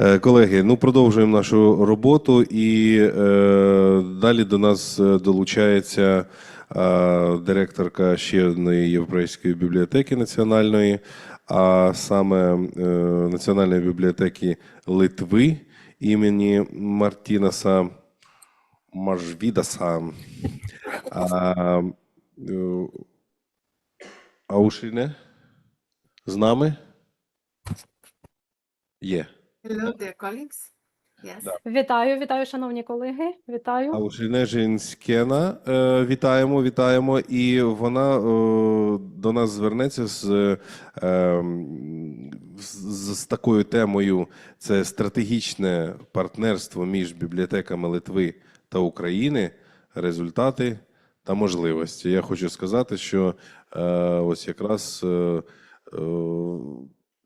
Е, Колеги, ну продовжуємо нашу роботу, і е, далі до нас е, долучається е, директорка ще одної європейської бібліотеки національної, а саме е, Національної бібліотеки Литви імені Мартінаса Мажвідаса. А, е, Аушине з нами? Є. Hello, dear colleagues. Yes. Да. Вітаю, вітаю, шановні колеги. Вітаю. Аушине Жінськена. е, Вітаємо, вітаємо. І вона е, до нас звернеться з, е, м, з, з такою темою: це стратегічне партнерство між бібліотеками Литви та України, результати та можливості. Я хочу сказати, що е, ось якраз. е, е,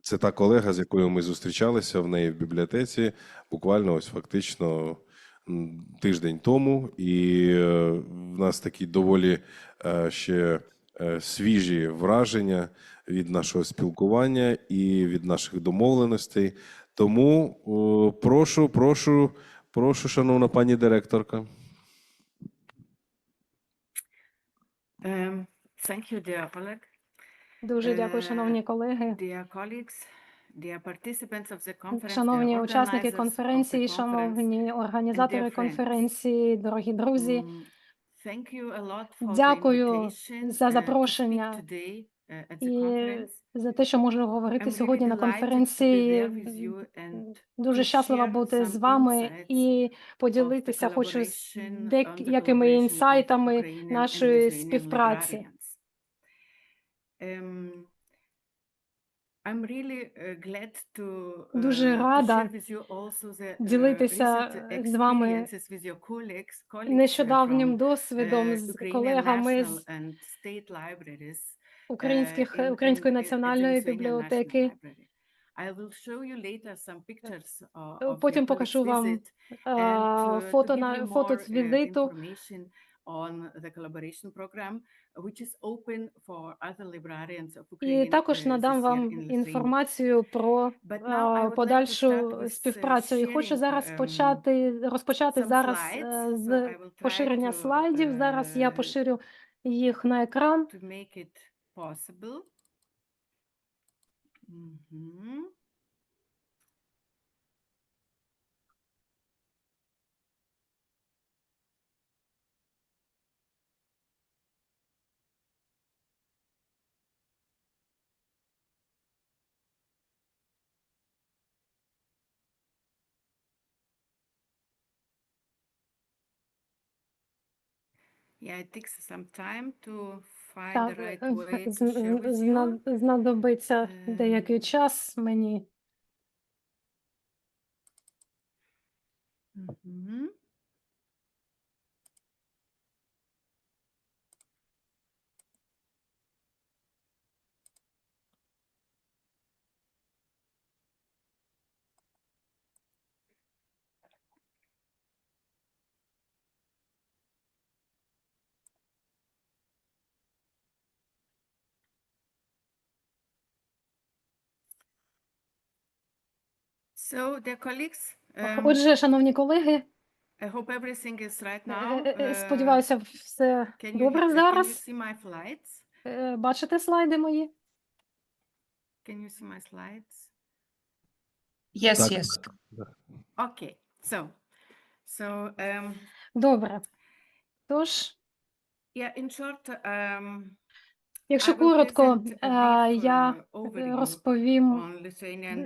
Це та колега, з якою ми зустрічалися в неї в бібліотеці, буквально ось фактично тиждень тому, і е, в нас такі доволі е, ще е, свіжі враження від нашого спілкування і від наших домовленостей. Тому прошу, прошу, прошу, шановна пані директорка. Um, thank you, dear Oleg. Дуже дякую, Е, шановні колеги. Шановні учасники конференції, шановні організатори конференції, дорогі друзі. mm, Дякую за uh, запрошення uh, і за те, що можу говорити сьогодні на конференції. Дуже щаслива бути з вами і поділитися хочу з деякими інсайтами нашої співпраці. Um, I'm really uh, glad to, uh, Дуже рада with you also the, uh, ділитися з вами uh, нещодавнім досвідом uh, з колегами з українських uh, української національної бібліотеки. I will show you later some pictures uh, of Потім покажу вам е, фото на фото з uh, візиту. On the collaboration program, which is open for other librarians of І Ukraine також uh, надам вам інформацію про е, подальшу uh, співпрацю. І хочу зараз um, почати розпочати зараз е, з поширення слайдів. Зараз я uh, поширю їх на екран. to make it possible. Mhm. Yeah, it takes some time to find the Так, right е, way to зн- share with зна- знадобиться Ем. деякий час мені. Mhm. So, dear colleagues, um, Отже, шановні колеги, I hope everything is right е, now. е, е, Uh, сподіваюся, все can you, добре he- can you see my slides? Е, Бачите слайди мої? Can you see my slides? Yes, Так. yes. Okay, so, so, um, Добре. Тож, yeah, in short, um, якщо коротко, е, я uh, розповім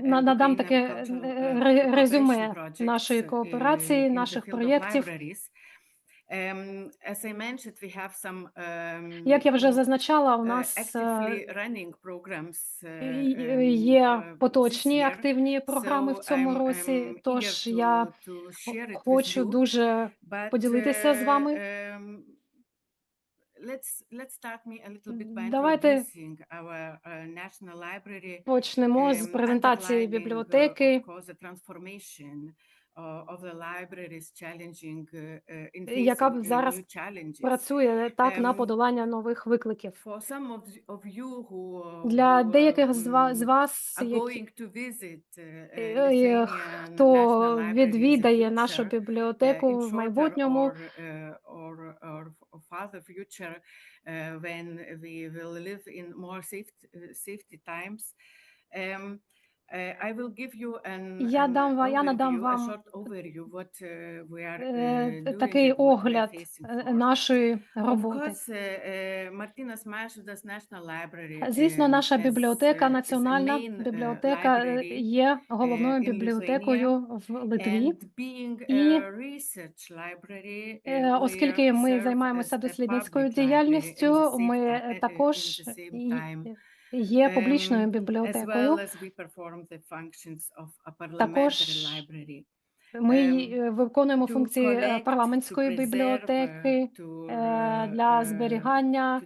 надам таке е, uh, резюме нашої uh, кооперації, наших проєктів. Um, um, Як я вже зазначала, у uh, нас е, uh, um, є uh, поточні активні програми в цьому році, тож я хочу дуже поділитися з uh, вами. Um, let's let's start me a little bit by Давайте our uh, national library. почнемо з um, презентації uh, бібліотеки. uh, uh, uh, яка uh, зараз new challenges. Працює так на Ем, подолання нових викликів. For some of, you who, Для uh, деяких з ва- з mm, вас, які going to visit uh, uh, е, Lithuanian хто відвідає нашу uh, бібліотеку в майбутньому, farther future uh, when we will live in more safe, uh, safety times. Um, I will give you an, Я an дам ва- я надам вам, overview what uh, we are е, uh, doing такий огляд е, нашої роботи. uh, uh, Звісно, um, наша бібліотека, uh, національна uh, бібліотека е, є головною бібліотекою в Литві. І, Е, uh, Оскільки ми займаємося дослідницькою діяльністю, ми uh, uh, також є публічною Um, бібліотекою. Також. Ми um, е, виконуємо функції е, парламентської бібліотеки uh, е, uh, для uh, зберігання,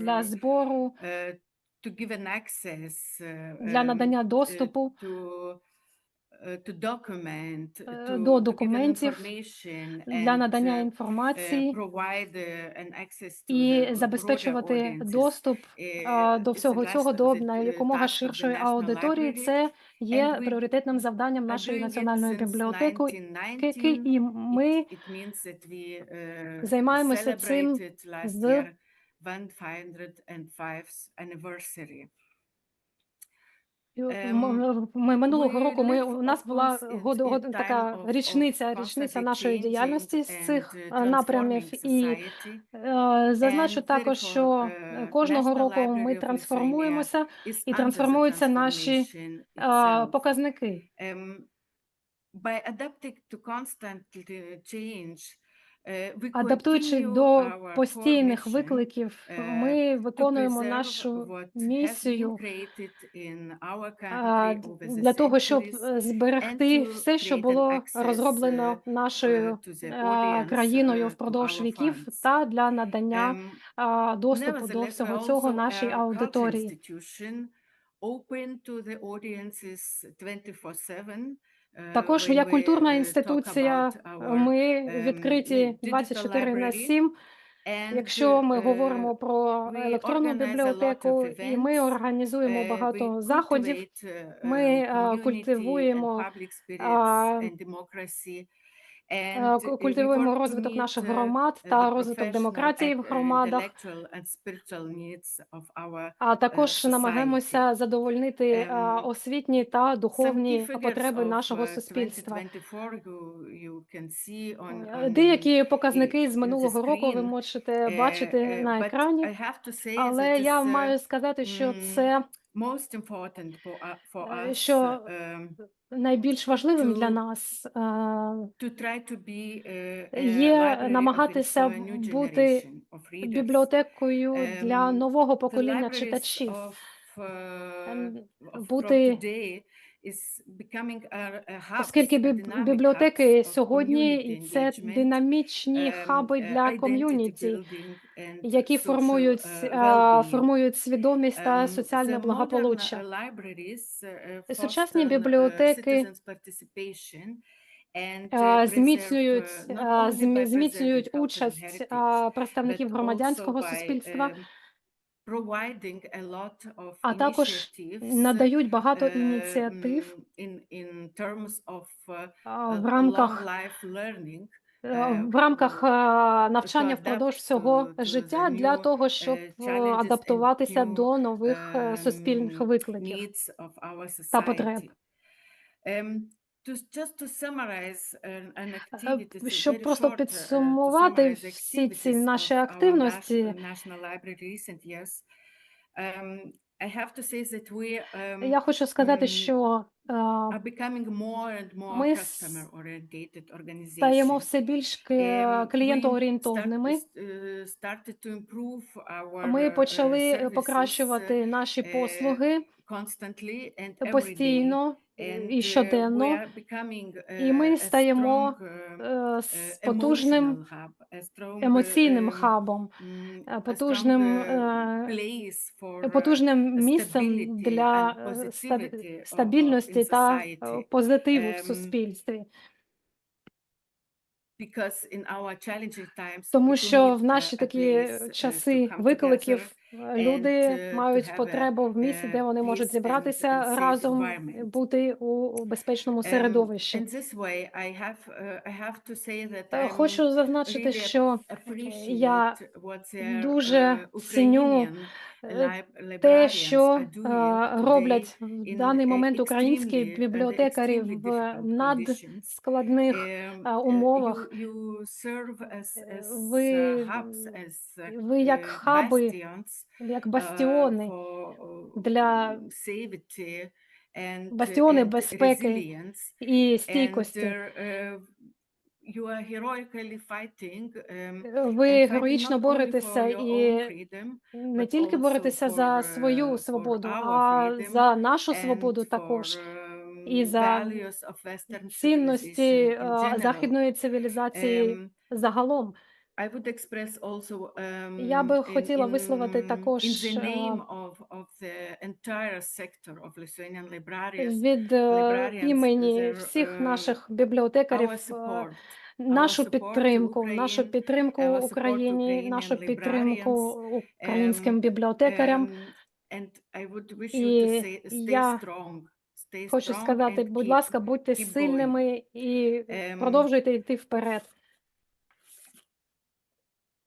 для збору, uh, uh, для um, надання uh, доступу до information для надання uh, uh, інформації uh, і забезпечувати доступ Uh, е, до всього цього до uh, якомога ширшої аудиторії. Це є пріоритетним завданням нашої національної бібліотеки, 1919. і ми uh, займаємося цим з year 105th anniversary. Ем, Ми минулого року ми у нас була год, год, така річниця, річниця нашої діяльності з цих uh, е, напрямів. І е, зазначу також, що uh, е, кожного року ми трансформуємося і трансформуються наші е, показники. Um, by adapting to constant uh, change, uh, Адаптуючи до постійних викликів, е, ми виконуємо нашу місію для того, щоб е, зберегти все, що було розроблено uh, нашою uh, е, країною uh, впродовж віків, та для надання Um, доступу до всього цього нашій аудиторії. institution open to the audiences 24/7. Також я як культурна uh, інституція ми um, відкриті digital 24 на library. 7. Якщо ми говоримо про електронну бібліотеку, і ми організуємо багато заходів, ми, культивуємо е, культивуємо, е, культивуємо розвиток наших uh, громад та розвиток демократії в громадах. А також намагаємося задовольнити е, Ем, освітні та духовні потреби нашого суспільства. 2024 you, you can see on, Е, on Деякі показники з минулого року ви можете бачити на екрані, але я маю сказати, що це most important for, uh, for Е, us що um, найбільш важливим для to- нас е, to try to be uh, a є намагатися бути бібліотекою для Ем, нового покоління читачів. uh, Ем, бути- Оскільки бібліотеки сьогодні це динамічні um, хаби uh, для ком'юніті, які формують, uh, формують свідомість та Um, соціальне благополуччя. uh, uh, uh, Сучасні uh, бібліотеки, uh, зміцнюють, uh, зміцнюють участь представників громадянського суспільства, а також надають багато uh, ініціатив в рамках е, в рамках навчання впродовж всього життя для того, щоб е, and адаптуватися до нових е, суспільних викликів. of our та потреб. Um, to, just to summarize an, an Е, activity, Щоб просто short, uh, to підсумувати summarize всі ці activities наші of our активності, national, national library recent years, um, I have to say that we um, я хочу сказати, що е, are becoming more and more ми с- customer-oriented organization. стаємо все більш ке- Um, we клієнтоорієнтовними. start- uh, started to improve our, Ми uh, uh, почали е, services, uh, покращувати наші е, послуги constantly and every day. постійно і uh, щоденно, і ми uh, стаємо uh, е, uh, потужним uh, емоційним um, хабом, mm, е, потужним, uh, е, uh, потужним місцем для е, стабільності та е, позитиву в Ем, суспільстві. Тому що в uh, наші такі uh, часи викликів е, люди uh, мають потребу в місці, де uh, вони можуть зібратися разом, бути у безпечному Um, середовищі. uh, Е, Хочу зазначити, що я дуже uh, ціню, е, те, що е, роблять в даний uh, момент українські бібліотекарі в надскладних Um, uh, умовах. Е, ви, uh, uh, ви як uh, хаби, як uh, бастіони, uh, для- mm, uh, бастіони безпеки і стійкості. Ви героїчно боретеся і не тільки боретеся за uh, свою свободу, а за нашу свободу також. um, і за Цінності е, західної цивілізації Um, загалом. I would express also um, Я би in, хотіла in, висловити in також the е, name of, of the entire sector of Lithuanian librarians від е, librarians, імені their, всіх е, наших бібліотекарів е, нашу підтримку, нашу підтримку Україні, нашу підтримку українським um, бібліотекарям. Um, and I would wish І you to say, stay я strong. Stay Хочу сказати, будь ласка, будьте сильними і Ем, продовжуйте йти вперед. After this full, uh, scale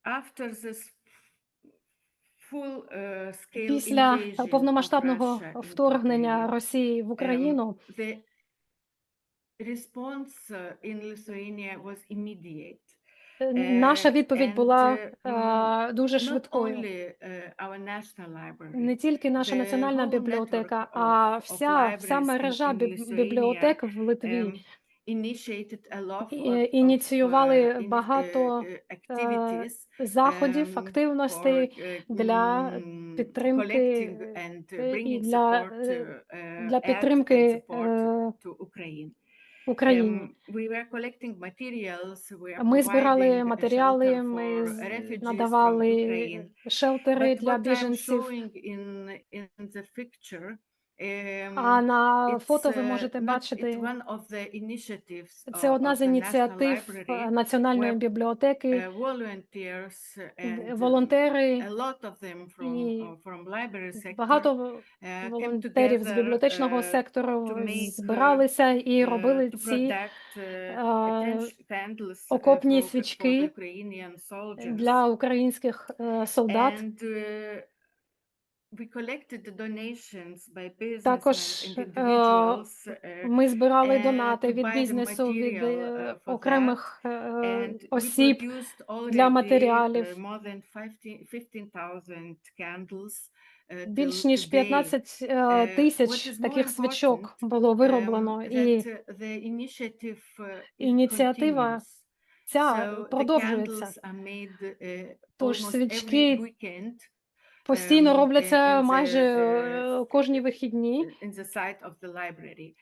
Після invasion of повномасштабного вторгнення Росії в Україну Lithuania was immediate. е, наша Е, відповідь була е, е, дуже швидкою. Не тільки наша національна бібліотека, а вся, вся мережа бібліотек в Литві um, ініціювали uh, багато, uh, uh, заходів, um, активностей uh, для mm, підтримки, uh, е, і bringing для, support, е, uh, uh, для підтримки е. Україні. Um, Ми збирали матеріали, ми надавали шелтери для біженців. Um, А на фото ви uh, можете бачити, це одна з ініціатив е, Національної бібліотеки. uh, uh, Волонтери і uh, багато uh, волонтерів з бібліотечного uh, сектору збиралися і uh, робили ці uh, uh, окопні свічки для українських е, солдат. Також е, uh, ми збирали донати від бізнесу, від е, uh, окремих е, осіб. для uh, матеріалів. more than 15 15,000 candles. uh, Більш ніж today. 15 е, Е, what тисяч таких свічок було вироблено, um, і uh, uh, Ініціатива ця продовжується. uh, Тож свічки. Постійно um, робляться майже е, кожні вихідні. in the site of the library.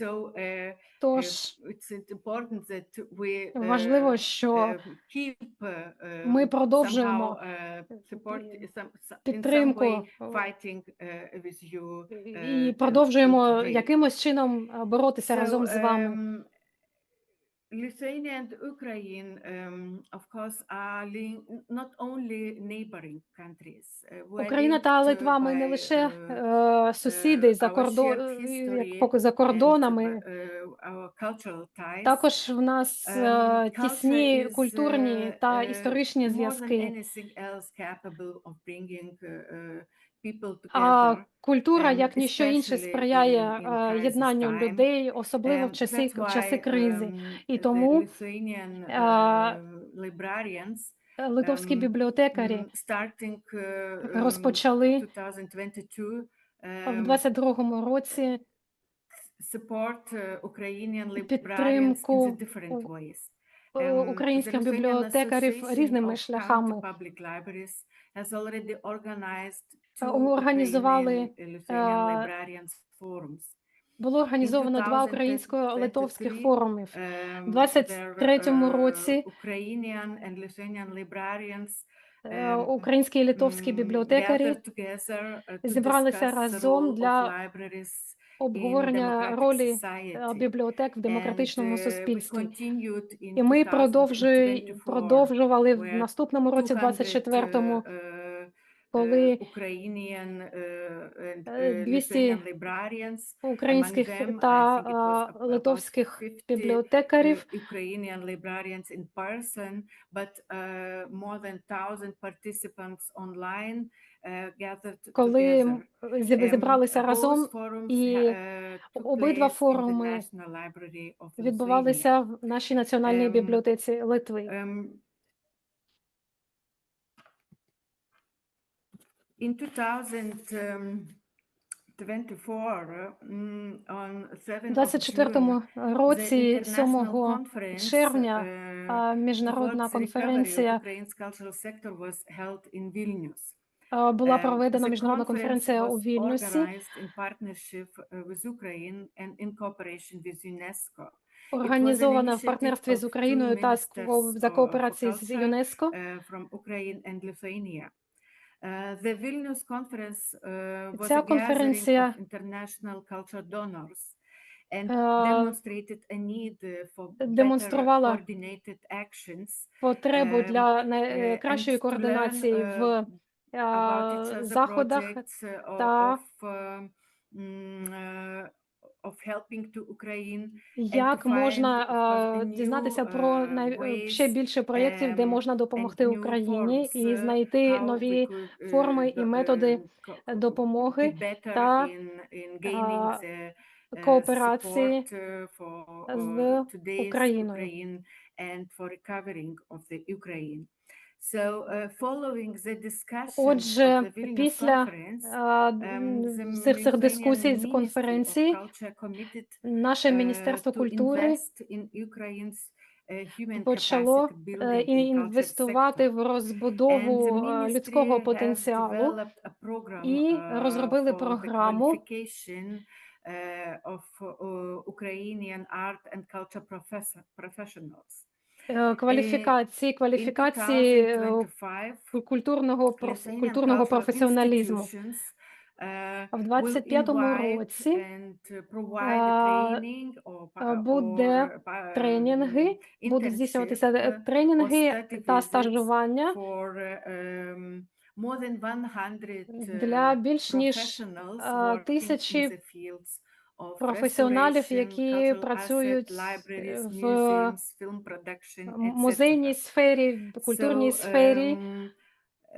So uh, Тож uh, it's important that we uh, важливо, що uh, keep uh, uh, ми продовжуємо uh, підтримку uh, і uh, продовжуємо якимось чином е, боротися разом з вами. Um, Lithuania and Ukraine, um, of course, are not only neighboring countries. Uh, Україна та uh, Литва ми не лише uh, е, сусіди за кордон, як поки за and, кордонами. uh, ties. Також в нас е, Um, тісні культурні uh, та uh, історичні зв'язки. Uh, uh, А культура, um, як ніщо інше, сприяє е, єднанню людей, особливо в Um, часи, в часи кризи. um, І тому, uh, Е, Литовські ем, бібліотекарі mm, uh, um, розпочали в um, 22-му році uh, підтримку е, Um, українських бібліотекарів різними шляхами. Е, організували, е. Було організовано два 2023 українсько-литовських форумів. Um, В 23-му there, uh, році Е, um, Українські і литовські mm, бібліотекарі uh, зібралися разом для обговорення ролі е, бібліотек в демократичному uh, суспільстві. І ми продовжуй- 2024, продовжували в наступному році, 24-му, 200, uh, коли uh, Ukrainian uh, and Е, uh, 200 Lithuanian librarians українських та литовських 50 бібліотекарів uh, Ukrainian librarians in person, but uh, more than 1,000 participants online uh, коли зібралися Um, разом, і uh, обидва форуми відбувалися в нашій національній Ем, бібліотеці Литви. In 2024, mm, on 7 У of 24-му June, році, 7 conference, червня, uh, міжнародна конференція cultural sector was held in Vilnius. а, була Um, проведена міжнародна конференція у Вільнюсі, uh, організована в партнерстві з Україною та за of- з ЮНЕСКО. The Vilnius conference uh, was Ця a gathering конференція, of international culture donors and е, demonstrated a need uh, for better демонструвала coordinated actions потребу um, для uh, and to learn, координації uh, в about each other заходах projects uh, та of um, mm, uh, як можна дізнатися про uh, ще більше проєктів, де um, можна допомогти Україні, і uh, знайти нові uh, форми і методи uh, допомоги та uh, кооперації uh, з uh, Україною. Отже, після um, всіх цих дискусій з конференції наше uh, Міністерство культури uh, почало е, інвестувати в розбудову е, людського потенціалу і uh, розробили програму uh, of uh, Ukrainian art and culture professionals. Е, кваліфікації, кваліфікації е, 2025, культурного проф- культурного професіоналізму. uh, В will 25-му invite році uh, pa- буде тренінги, um, будуть здійснюватися е, uh, тренінги та стажування for uh, um, more than 100 для uh, більш ніж in тисячі професіоналів, які працюють в музейній сфері, в культурній сфері. um,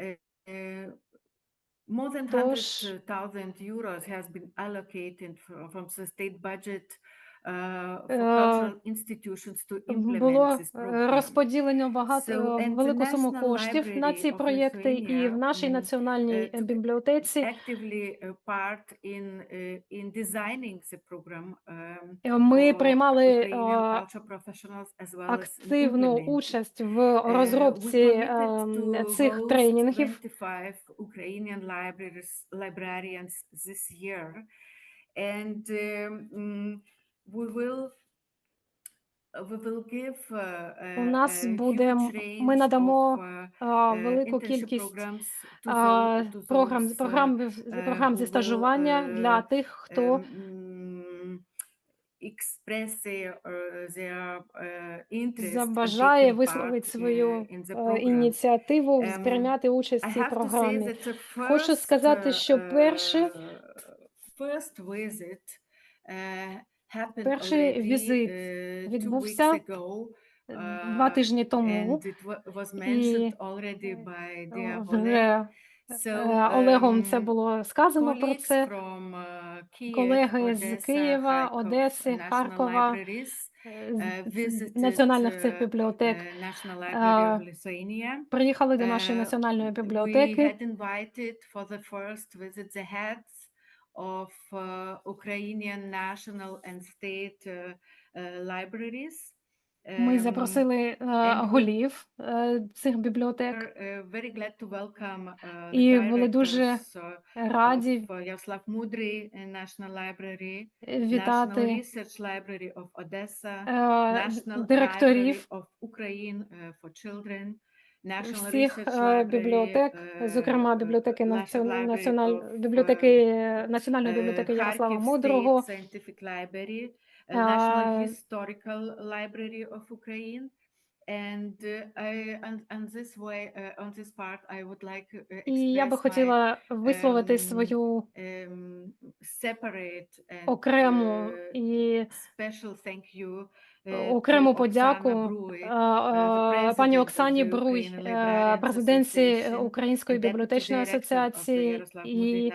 uh, uh, More than Тож, 100,000 euros has been allocated fro- from the state budget uh, for Е, cultural institutions to implement було е, розподілено багато е, велику суму коштів на ці проєкти, і в нашій національній е, е, бібліотеці actively uh, part in uh, in designing the program um, е, ми приймали е, активну участь в Uh, розробці ем, цих тренінгів. 25 Ukrainian libraries, librarians this year. And um, mm, we will we will give uh, У нас буде, ми надамо uh, uh, велику кількість програм, uh, програм, uh, програм зі стажування для uh, тих, хто um, mm, uh, uh, забажає висловити свою е, ініціативу Ем, сприйняти участь в цій програмі. Хочу сказати, uh, що перший, uh, uh, перший візит uh, відбувся два тижні тому, і вже е, Олегом це um, було сказано про це. uh, Колеги з Києва, Одеси, Харкова, е, uh, національних цих uh, бібліотек uh, е, приїхали до нашої Uh, національної бібліотеки. Of uh, Ukrainian national and state uh, uh, libraries. Ми Um, запросили е, голів е, цих бібліотек uh, very glad to welcome uh, і були дуже uh, раді uh, Yaroslav Mudry National Library, National вітати Research Library of Odessa, е, National Library директорів of Ukraine uh, for Children, National всіх е, бібліотек, е, зокрема е, бібліотеки національ... бібліотеки е, Національної uh, бібліотеки Ярослава Мудрого, Scientific Library, uh, Uh, National Historical Library of Ukraine. And uh, on, on this way, uh, on this part, I would like uh, і я би хотіла висловити ем, свою um, separate and окрему uh, і special thank you uh, окрему подяку е, е, пані Оксані Бруй, е, президенці Української бібліотечної асоціації і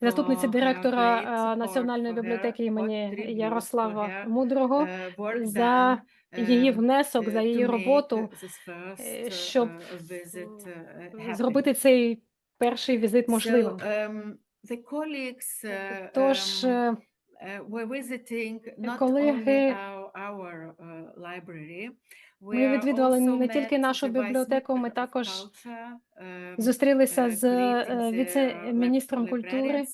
заступниці директора е, Національної бібліотеки імені Ярослава Мудрого uh, за її um, внесок, за uh, її роботу, е, uh, щоб uh, uh, зробити цей перший візит можливим. Um, uh, Тож um, е, uh, колеги, uh, ми відвідували не тільки нашу бібліотеку, ми також um, зустрілися uh, з е, віце-міністром культури,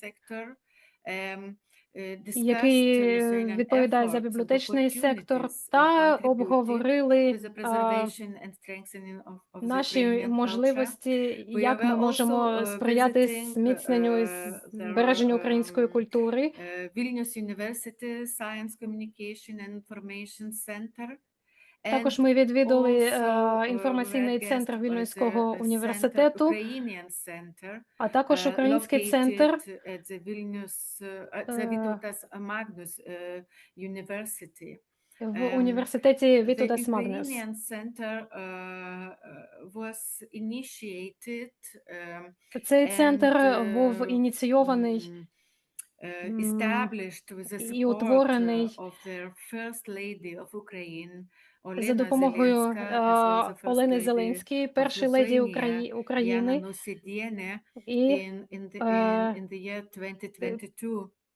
um, uh, який е, відповідає за бібліотечний сектор, та обговорили е, the наші можливості, як ми можемо uh, сприяти зміцненню і uh, збереженню української um, культури. uh, Vilnius University Science Communication and Information Center. Також ми відвідали е, uh, інформаційний центр Вільнюського uh, університету, а також uh, український центр uh, Е, uh, University. в um, університеті Вітудас Магнус. Uh, uh, um, Цей центр uh, був ініційований е, і утворений uh, за допомогою е, Олени Зеленської, першої леді України, і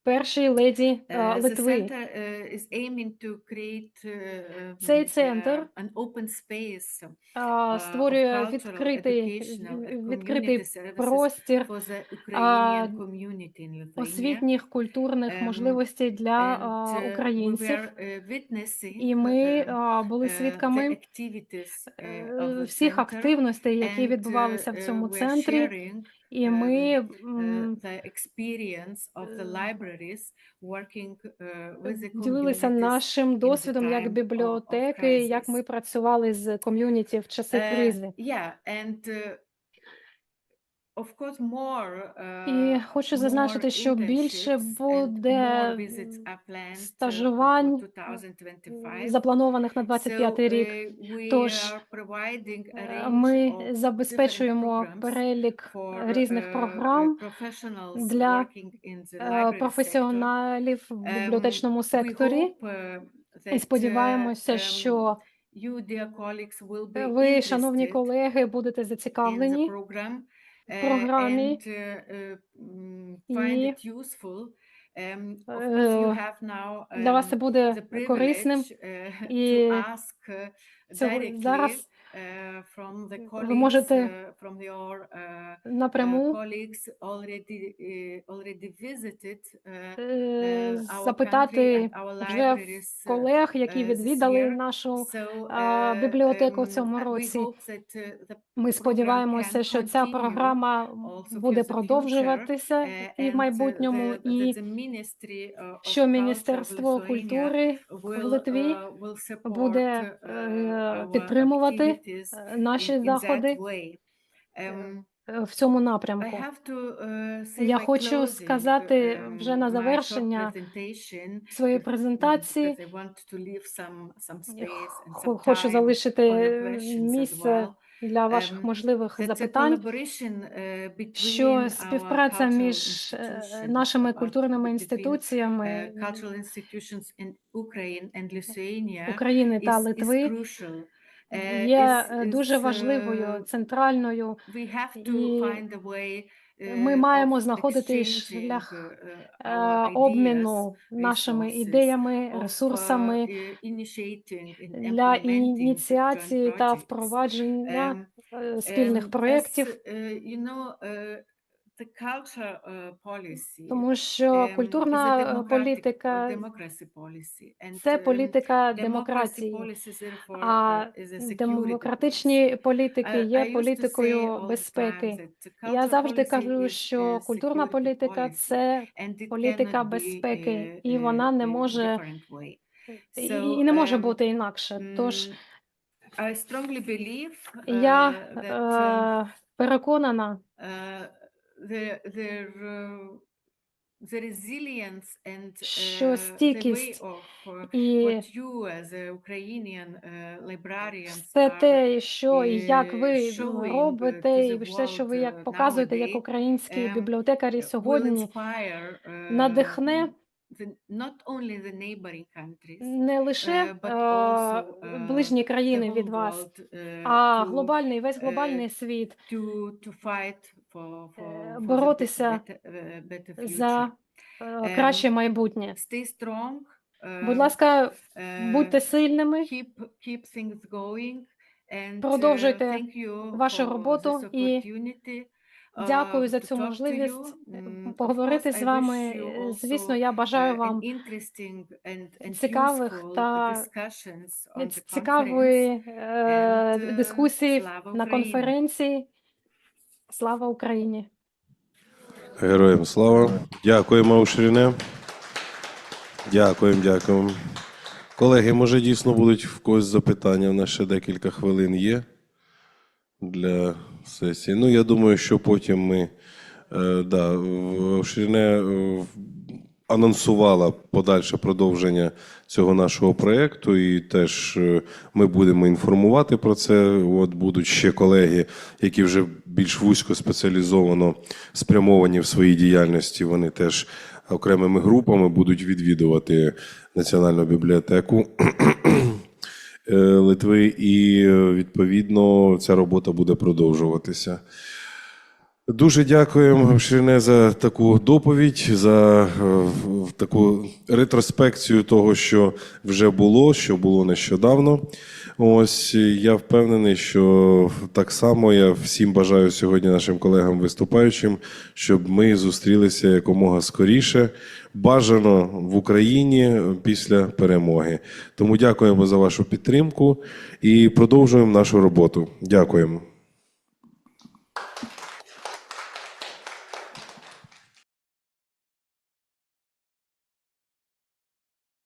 in, in, the, in, е, in the year 2022. першої леді е, Uh, the Литви. center uh, is aiming to create uh, Цей um, центр uh, an open space а, uh, of створює cultural, відкритий, educational, and в- відкритий community services простір for the а, Ukrainian community in Lithuania. освітніх культурних Ем, можливостей для And, а, uh, we українців. were, uh, witnessing, І ми uh, а, були uh, the свідками activities, uh, е, the всіх center активностей, які and, відбувалися в uh, цьому we're центрі, sharing, і um, ми uh, the experience of the е, libraries working uh, with the ділилися нашим досвідом як бібліотеки, як ми працювали з ком'юніті в часи Uh, кризи. yeah, and uh, of course more, І uh, хочу зазначити, що більше буде uh, стажувань м, 2025. запланованих на So 25 рік. uh, Тож е, ми забезпечуємо перелік різних uh, uh, програм для е, професіоналів в Um, бібліотечному секторі. uh, І uh, сподіваємося, um, що ви, шановні колеги, будете зацікавлені uh, програмі and uh, uh, mm, find і it useful. Um, course, you е, have now для вас це um, буде корисним. uh, І uh, directly зараз uh, from the ви можете uh, from your uh, uh, напряму colleagues already uh, already visited uh, е, uh, запитати вже uh, колег, які uh, відвідали нашу uh, бібліотеку в um, цьому uh, році. uh, Ми сподіваємося, що ця програма буде продовжуватися uh, і в uh, майбутньому, і uh, що Міністерство культури в Литві uh, буде uh, е, підтримувати е, наші заходи. Um, е, в цьому напрямку. uh, Я хочу сказати um, вже на завершення своєї uh, презентації. хочу залишити місце. Для ваших Ем, можливих запитань. uh, Що співпраця між е, нашими культурними інституціями uh, України та Литви. Uh, є е, дуже важливою, uh, центральною. І Ми uh, маємо знаходити шлях е, ideas, обміну нашими ідеями, ресурсами для ініціації та впровадження е, спільних проєктів. Uh, uh, uh, Тому що um, культурна е, політика це um, політика демократії, а uh, демократичні політики є політикою безпеки. Я завжди кажу, що культурна політика це політика безпеки, uh, і uh, вона не може і, не може um, бути інакше. Тож Mm, я uh, um, е, переконана, uh, the the uh, the resilience and Що uh, the way стійкість of uh, і what you as a Ukrainian uh, librarians все те, що і як е, ви робите, to і все, що ви як uh, показуєте, як українські um, бібліотекарі сьогодні, uh, надихне the, not only the neighboring countries, не лише uh, but е, also uh, ближні країни від вас, uh, а to, глобальний, весь е, глобальний світ Е, боротися uh, за е, краще майбутнє. Stay strong. Будь uh, ласка, uh, будьте сильними, uh, Продовжуйте вашу роботу і Дякую за uh, цю можливість е, Mm, поговорити з вами. Е, Звісно, я бажаю uh, вам цікавих та цікавої е, е, дискусії на конференції. Слава Україні! Героям слава. Дякуємо, Ушріне. Дякуємо, дякуємо. Колеги, може дійсно будуть в когось запитання. У нас ще декілька хвилин є для сесії. Ну, я думаю, що потім ми е, да, в- Ушріне е, анонсувала подальше продовження цього нашого проєкту, і теж е, ми будемо інформувати про це. От будуть ще колеги, які вже більш вузько спеціалізовано спрямовані в своїй діяльності. Вони теж окремими групами будуть відвідувати Національну бібліотеку. е, Литви, і е, відповідно ця робота буде продовжуватися. Дуже дякуємо Ширине за таку доповідь, за е, таку ретроспекцію того, що вже було, що було нещодавно. Ось я впевнений, що так само я всім бажаю сьогодні нашим колегам виступаючим, щоб ми зустрілися якомога скоріше, бажано в Україні після перемоги. Тому дякуємо за вашу підтримку і продовжуємо нашу роботу. Дякуємо.